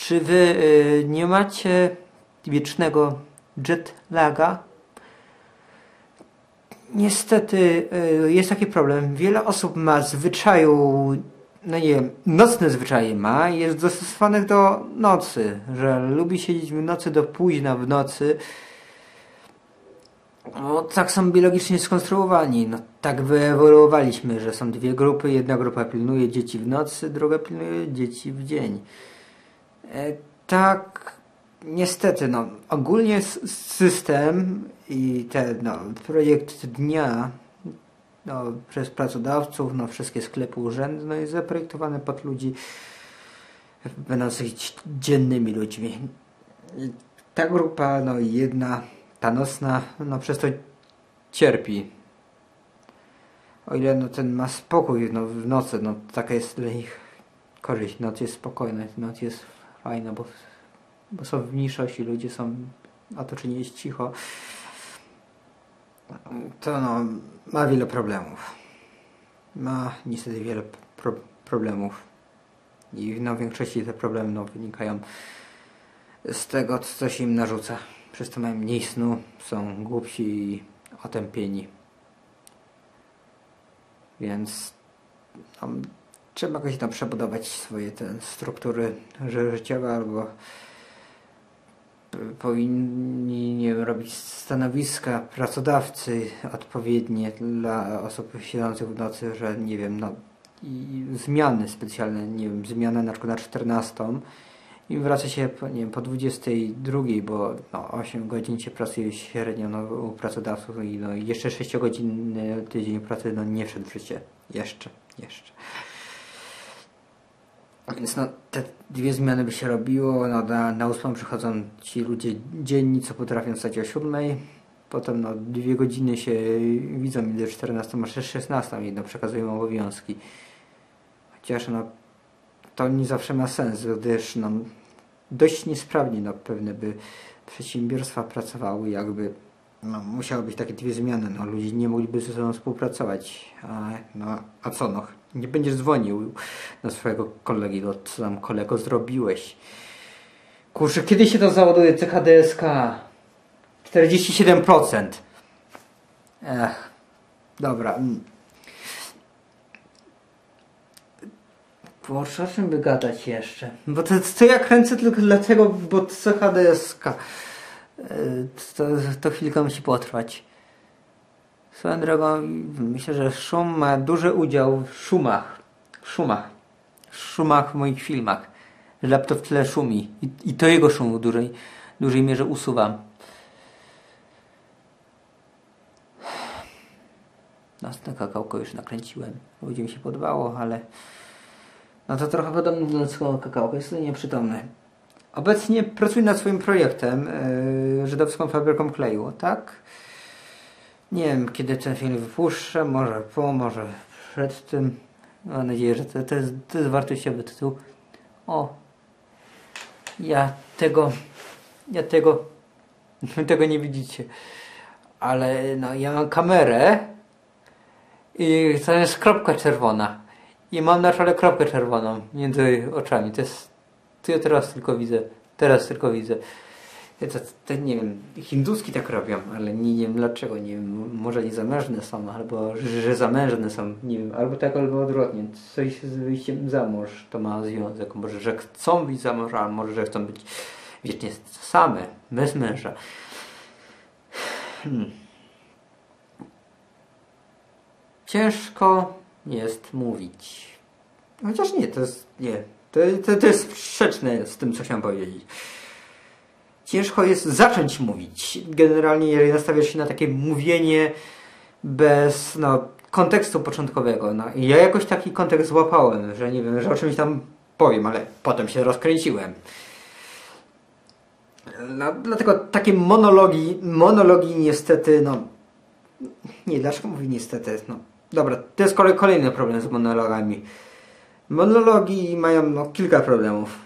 Czy wy y, nie macie wiecznego jetlaga? Niestety y, jest taki problem. Wiele osób ma zwyczaju, no nie wiem, nocne zwyczaje ma i jest dostosowanych do nocy, że lubi siedzieć w nocy do późna w nocy. No, tak są biologicznie skonstruowani. No, tak wyewoluowaliśmy, że są dwie grupy. Jedna grupa pilnuje dzieci w nocy, druga pilnuje dzieci w dzień. E, tak, niestety, no, ogólnie system i ten no, projekt dnia no, przez pracodawców, no, wszystkie sklepy urzędy, no, jest zaprojektowany pod ludzi będących dziennymi ludźmi. I ta grupa, no jedna, ta nocna, no przez to cierpi. O ile no, ten ma spokój no, w nocy, no taka jest dla nich korzyść. Noc jest spokojna, noc jest fajna, bo, bo są w mniejszości, ludzie są otoczeni jest cicho. To no, ma wiele problemów. Ma niestety wiele pro problemów. I no, w większości te problemy no, wynikają z tego, co się im narzuca. Przez to mają mniej snu, są głupsi i otępieni. Więc no, trzeba jakoś tam przebudować swoje te struktury ży- życiowe albo powinni nie wiem, robić stanowiska pracodawcy odpowiednie dla osób siedzących w nocy, że nie wiem, no i zmiany specjalne, nie wiem, zmianę na przykład na 14 i wraca się po, nie wiem, po 22, bo no, 8 godzin się pracuje średnio no, u pracodawców i no, jeszcze 6 godzinny tydzień pracy no, nie wszedł w życie. Jeszcze, jeszcze. Więc no, te dwie zmiany by się robiło. No, na, na 8 przychodzą ci ludzie dzienni, co potrafią stać o 7. Potem no, dwie godziny się widzą między 14 a 16 i no, przekazują obowiązki. Chociaż no, to nie zawsze ma sens, gdyż no, dość niesprawnie no, pewne by przedsiębiorstwa pracowały, jakby no, musiały być takie dwie zmiany. No, ludzie nie mogliby ze sobą współpracować. A, no, a co no? Nie będziesz dzwonił na swojego kolegi, no co tam kolego zrobiłeś? Kurczę, kiedy się to załaduje CHDSK? 47%. Ech, dobra. mm. Kurczę, o czym by gadać jeszcze? Bo to, to ja kręcę tylko dlatego, bo CHDSK. Yy, To, to chwilkę musi potrwać. Swoją drogą, myślę, że szum ma duży udział w szumach. W szumach. W szumach w moich filmach. Laptop tyle szumi. I, i to jego szum w dużej, dużej mierze usuwam. Następne kakałko już nakręciłem. Ludziom się podobało, ale no to trochę podobne do ludzkiego kakałka. Jest to nieprzytomny. Obecnie pracuję nad swoim projektem yy, żydowską fabryką kleju, tak? Nie wiem, kiedy ten film wypuszczę, może po, może przed tym. Mam nadzieję, że to, to, jest, to jest wartościowy tytuł. O, ja tego, ja tego, tego nie widzicie. Ale no, ja mam kamerę i to jest kropka czerwona. I mam na czole kropkę czerwoną między oczami. To jest, ja teraz tylko widzę. Teraz tylko widzę. Ja To, to nie wiem, hinduski tak robią, ale nie, nie wiem dlaczego, nie wiem, może nie zamężne są, albo że, że zamężne są, nie wiem, albo tak, albo odwrotnie. Coś z wyjściem za mąż to ma związek, może że chcą być za mąż, a może że chcą być wiecznie same, bez męża. Hmm. Ciężko jest mówić. Chociaż nie, to jest, nie, to, to, to jest sprzeczne z tym, co chciałem powiedzieć ciężko jest zacząć mówić. Generalnie, jeżeli nastawiasz się na takie mówienie bez no, kontekstu początkowego. No, ja jakoś taki kontekst złapałem, że nie wiem, że o czymś tam powiem, ale potem się rozkręciłem. No, dlatego takie monologi, monologi niestety, no nie, dlaczego mówię niestety, no dobra, to jest kolej, kolejny problem z monologami. Monologi mają no, kilka problemów.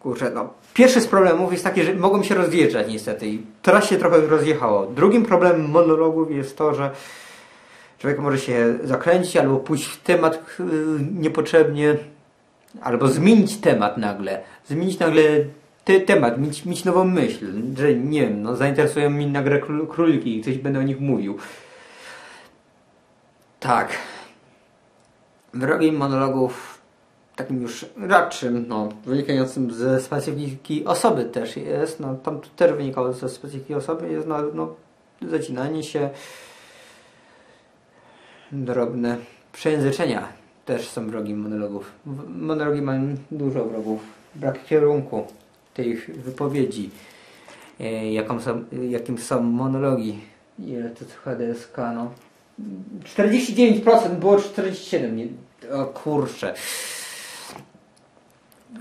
Kurczę, no Pierwszy z problemów jest taki, że mogą się rozjeżdżać niestety i teraz się trochę rozjechało. Drugim problemem monologów jest to, że człowiek może się zakręcić albo pójść w temat yy, niepotrzebnie Albo zmienić temat nagle. Zmienić nagle ty, temat, mieć, mieć nową myśl, że nie wiem, no zainteresują mnie nagle króliki i coś będę o nich mówił. Tak. Wrogiem monologów takim już radszym, no, wynikającym ze specyfiki osoby też jest, no, tam też wynikało ze specyfiki osoby, jest, no, no zacinanie się, drobne przejęzyczenia też są wrogi monologów. Monologi mają dużo wrogów. Brak kierunku tych wypowiedzi, e, jaką są, jakim są monologi. Ile to trwa DSK, no. 49% było 47%. Nie, o kurczę.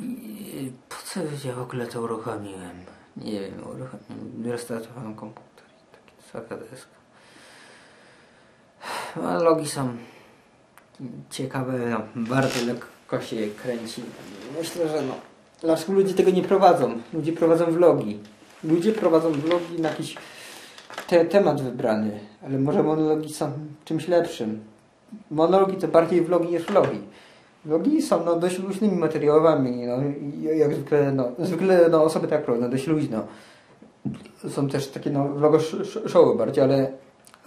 I po co ja w ogóle to uruchomiłem? Nie wiem, uruchomiłem. Restartowałem komputer. Taka deska. Monologi są ciekawe, no, bardzo lekko się kręci. Myślę, że no, dlaczego ludzie tego nie prowadzą? Ludzie prowadzą vlogi. Ludzie prowadzą vlogi na jakiś te, temat wybrany, ale może monologi są czymś lepszym. Monologi to bardziej vlogi niż vlogi. Vlogi są no, dość luźnymi materiałami, no, jak zwykle, no, zwykle no, osoby tak robią, dość luźno. Są też takie no, vlogo showy bardziej, ale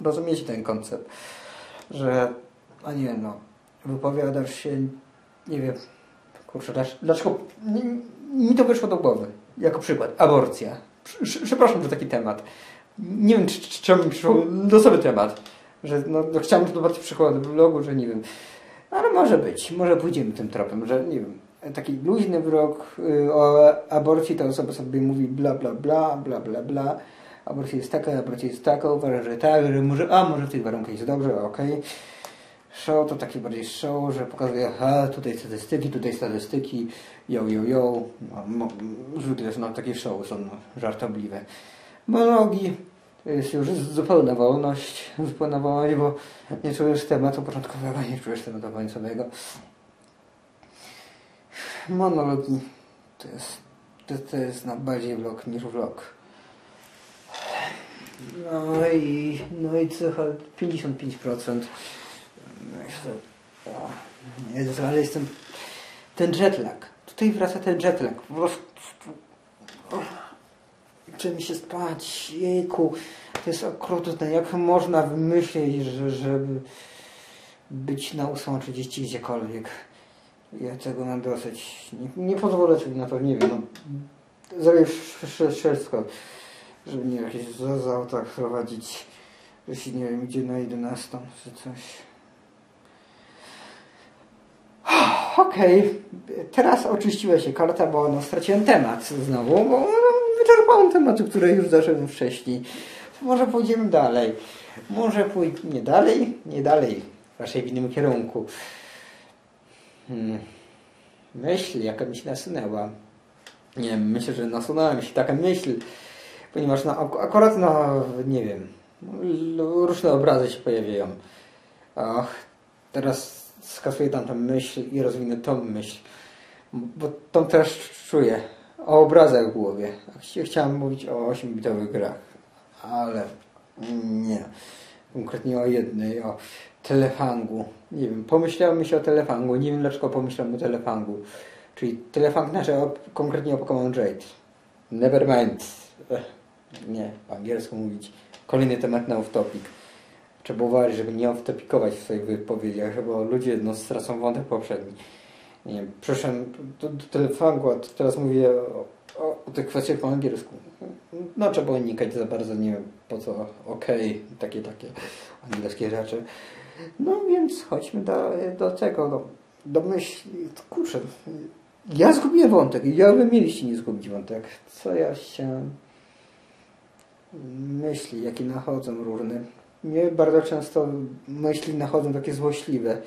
rozumiecie ten koncept, że a nie no, wypowiadasz się, nie wiem, kurczę, dlaczego, mi, to wyszło do głowy, jako przykład, aborcja. Przepraszam za taki temat. Nie wiem, czy, czy, czemu mi przyszło do sobie temat, że no, no chciałem zobaczyć przykład w blogu, że nie wiem, ale może być, może pójdziemy tym tropem, że nie wiem, taki luźny wrok y, o aborcji, ta osoba sobie mówi bla bla bla, bla bla bla, aborcja jest taka, aborcja jest taka, uważa, że tak, że może, a może w tych warunkach jest dobrze, okej. Okay show to taki bardziej show, że pokazuje, aha, tutaj statystyki, tutaj statystyki, yo, yo, yo. No, zwykle są takie show, są no, żartobliwe. Monologi to jest już zupełna wolność, zupełna wolność, bo nie czujesz tematu początkowego, nie czujesz tematu końcowego. Monologi to jest, to, to jest no, bardziej vlog niż vlog. No i, no i co, 55% Myślę, o, Jezus, ale jestem... Ten jetlag. Tutaj wraca ten jetlag. Po prostu... Czy mi się spać? Jejku. To jest okrutne. Jak można wymyślić, że, żeby być na 8.30 gdziekolwiek? Ja tego mam dosyć. Nie, nie pozwolę sobie na to, nie wiem. No, zrobię wszystko, żeby nie jakieś z auta prowadzić, że się nie wiem, gdzie na 11 czy coś. Okej, okay. teraz oczyściła się karta, bo no, straciłem temat znowu, bo no, wyczerpałem tematy, które już zacząłem wcześniej. Może pójdziemy dalej. Może pójdziemy nie dalej, nie dalej, raczej w innym kierunku. Hmm. Myśl, jaka mi się nasunęła. Nie wiem, myślę, że nasunęła mi się taka myśl, ponieważ no, akurat, no, nie wiem, różne obrazy się pojawiają. Och, teraz skasuję tamtą myśl i rozwinę tą myśl. Bo tą też czuję. O obrazach w głowie. Chciałem mówić o 8-bitowych grach, ale nie. Konkretnie o jednej, o telefangu. Nie wiem, pomyślałem mi się o telefangu. Nie wiem dlaczego pomyślałem o telefangu. Czyli telefang znaczy o, konkretnie o Pokémon Jade. Nevermind. Nie, po angielsku mówić. Kolejny temat na off-topic trzeba uważać, żeby nie wtopikować w swoich wypowiedziach, bo ludzie no, stracą wątek poprzedni. Nie wiem, przyszedłem do, do a teraz mówię o, o, o tych kwestiach po angielsku. No trzeba unikać za bardzo, nie wiem po co, okej, okay, takie, takie angielskie rzeczy. No więc chodźmy do, do tego, do, do myśli. Kurczę, ja zgubiłem wątek ja wy mieliście nie zgubić wątek. Co ja się... Myśli, jakie nachodzą różne mnie bardzo często myśli nachodzą takie złośliwe.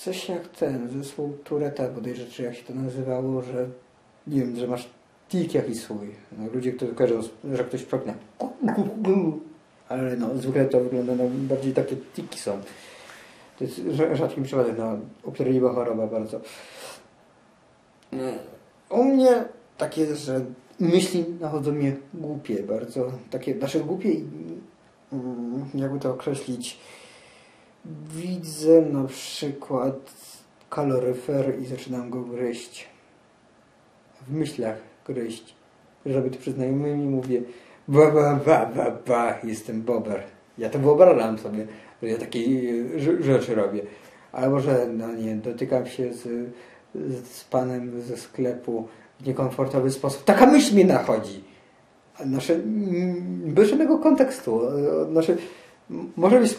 Coś jak ten zespół Tureta, bodajże, czy jak się to nazywało, że nie wiem, że masz tik jakiś swój. No, ludzie, którzy kojarzą, że ktoś proknie. Ale no, zwykle to wygląda, no, bardziej takie tiki są. To jest rzadkim przypadek, no, u której była choroba bardzo. U mnie tak jest, że myśli nachodzą mnie głupie bardzo. Takie, nasze głupie Mm, jakby to określić, widzę na przykład kaloryfer i zaczynam go gryźć. W myślach gryźć. Żeby to przed znajomymi mówię ba, ba, ba, ba, ba, jestem bober. Ja to wyobrażam sobie, że ja takie rzeczy robię. Albo, że no nie, dotykam się z, z panem ze sklepu w niekomfortowy sposób. Taka myśl mnie nachodzi. Nasze, bez żadnego kontekstu. Nasze, może być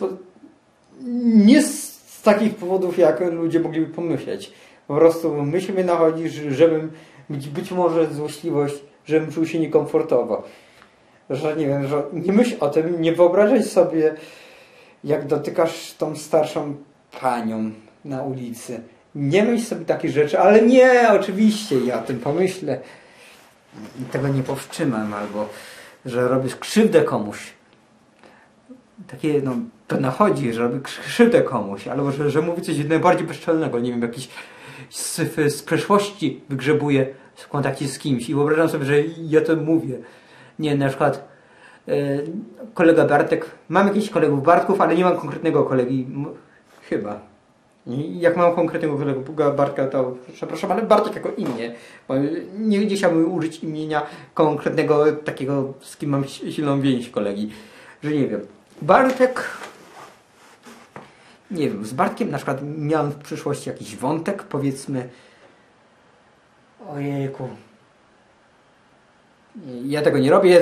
nie z takich powodów, jak ludzie mogliby pomyśleć. Po prostu myśl mnie nachodzi, żebym być, być może złośliwość, żebym czuł się niekomfortowo. Że nie wiem, że nie myśl o tym, nie wyobrażaj sobie, jak dotykasz tą starszą panią na ulicy. Nie myśl sobie takich rzeczy, ale nie, oczywiście, ja o tym pomyślę. Tego nie powstrzymam, albo że robisz krzywdę komuś. Takie, no, to nachodzi, że robi krzywdę komuś, albo że, że mówi coś najbardziej bezczelnego, nie wiem, jakiś z, z przeszłości wygrzebuje w kontakcie z kimś i wyobrażam sobie, że ja to mówię. Nie, na przykład e, kolega Bartek, mam jakichś kolegów Bartków, ale nie mam konkretnego kolegi, chyba. I jak mam konkretnego kolegę Bartka, to przepraszam, ale Bartek jako imię, bo nie, nie chciałbym użyć imienia konkretnego takiego, z kim mam silną więź kolegi, że nie wiem. Bartek? Nie wiem, z Bartkiem na przykład miałem w przyszłości jakiś wątek, powiedzmy. Ojejku. Ja tego nie robię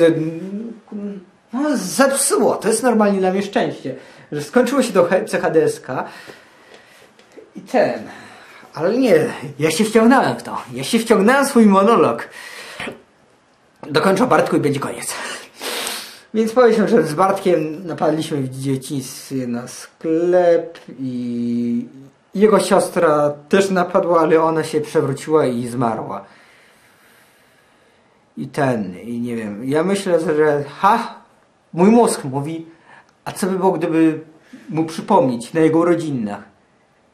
no, zepsuło, to jest normalnie dla mnie szczęście, że skończyło się do CHDSK i ten, ale nie, ja się wciągnąłem w to, ja się wciągnąłem w swój monolog. Dokończę Bartku i będzie koniec więc powiedzmy, że z Bartkiem napadliśmy w dzieciństwie na sklep i jego siostra też napadła, ale ona się przewróciła i zmarła. I ten, i nie wiem, ja myślę, że ha, mój mózg mówi, a co by było, gdyby mu przypomnieć na jego rodzinach,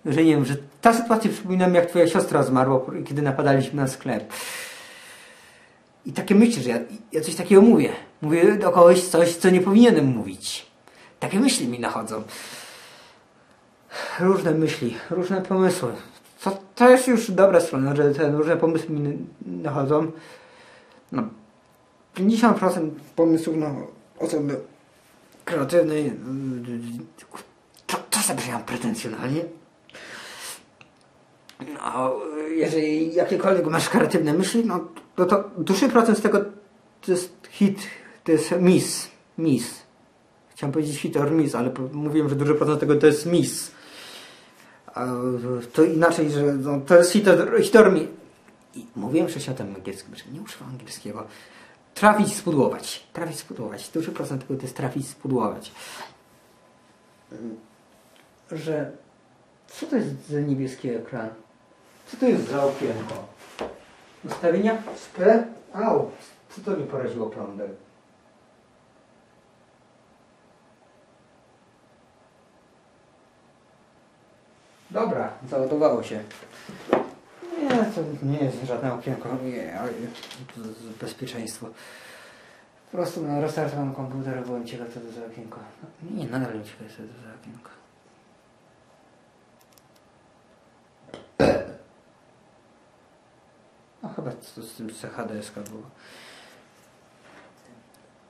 że nie wiem, że ta sytuacja przypomina mi, jak twoja siostra zmarła, kiedy napadaliśmy na sklep. I takie myśli, że ja, ja coś takiego mówię. Mówię do kogoś coś, co nie powinienem mówić. Takie myśli mi nachodzą. Różne myśli, różne pomysły. To, to jest już dobra strona, że te różne pomysły mi nachodzą. No, 50% pomysłów na osoby kreatywnej to, to zabrzmiało pretensjonalnie. No, jeżeli jakiekolwiek masz kreatywne myśli, no to, to duży procent z tego to jest hit, to jest miss. Miss. Chciałem powiedzieć hit or miss, ale mówiłem, że duży procent tego to jest miss. To inaczej, że no, to jest hit or, hit or miss. I mówiłem tym angielskim, że nie używam angielskiego. Trafić, spudłować. Trafić, spudłować. Duży procent tego to jest trafić, spudłować. Że co to jest za niebieski ekran? Co to jest za okienko? Ustawienia? Sple? Au! Co to mi poraziło prądem? Dobra, załadowało się. Nie, to nie jest żadne okienko. Nie, to jest bezpieczeństwo. Po prostu no, restartowałem komputer, byłem ciekaw co to za okienko. Nie, nadal nie ciekaw co to za okienko. No chyba to z tym CHDS było.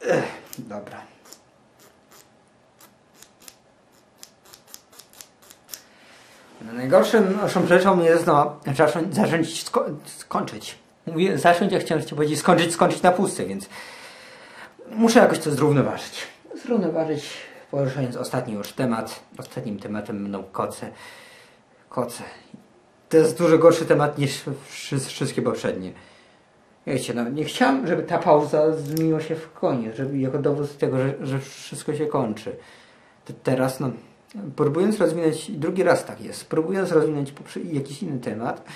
Ech, dobra. No, najgorszym rzeczą jest no, zacząć, sko skończyć. Mówię zacząć, ja chciałem powiedzieć skończyć, skończyć na pusty, więc muszę jakoś to zrównoważyć. Zrównoważyć, poruszając ostatni już temat. Ostatnim tematem będą koce. Koce to jest dużo gorszy temat niż wszystkie poprzednie. Wiecie, no nie chciałem, żeby ta pauza zmieniła się w koniec, żeby jako dowód tego, że, że wszystko się kończy. To teraz, no, próbując rozwinąć, drugi raz tak jest, próbując rozwinąć jakiś inny temat,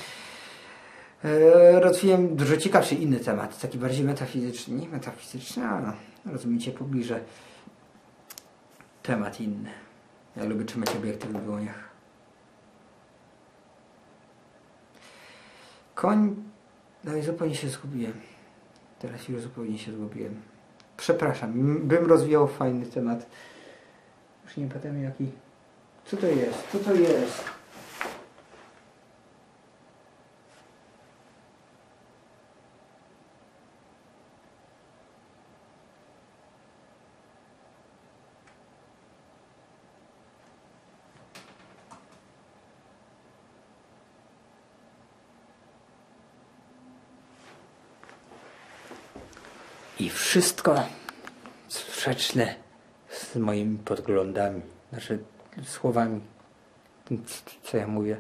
e, rozwijam dużo ciekawszy inny temat, taki bardziej metafizyczny, nie metafizyczny, ale rozumiecie, pobliże temat inny. Ja lubię trzymać obiektyw w dłoniach. Koń... No i zupełnie się zgubiłem. Teraz już zupełnie się zgubiłem. Przepraszam, bym rozwijał fajny temat. Już nie pamiętam jaki... Co to jest? Co to jest? I wszystko sprzeczne z moimi podglądami. Znaczy, słowami, co ja mówię.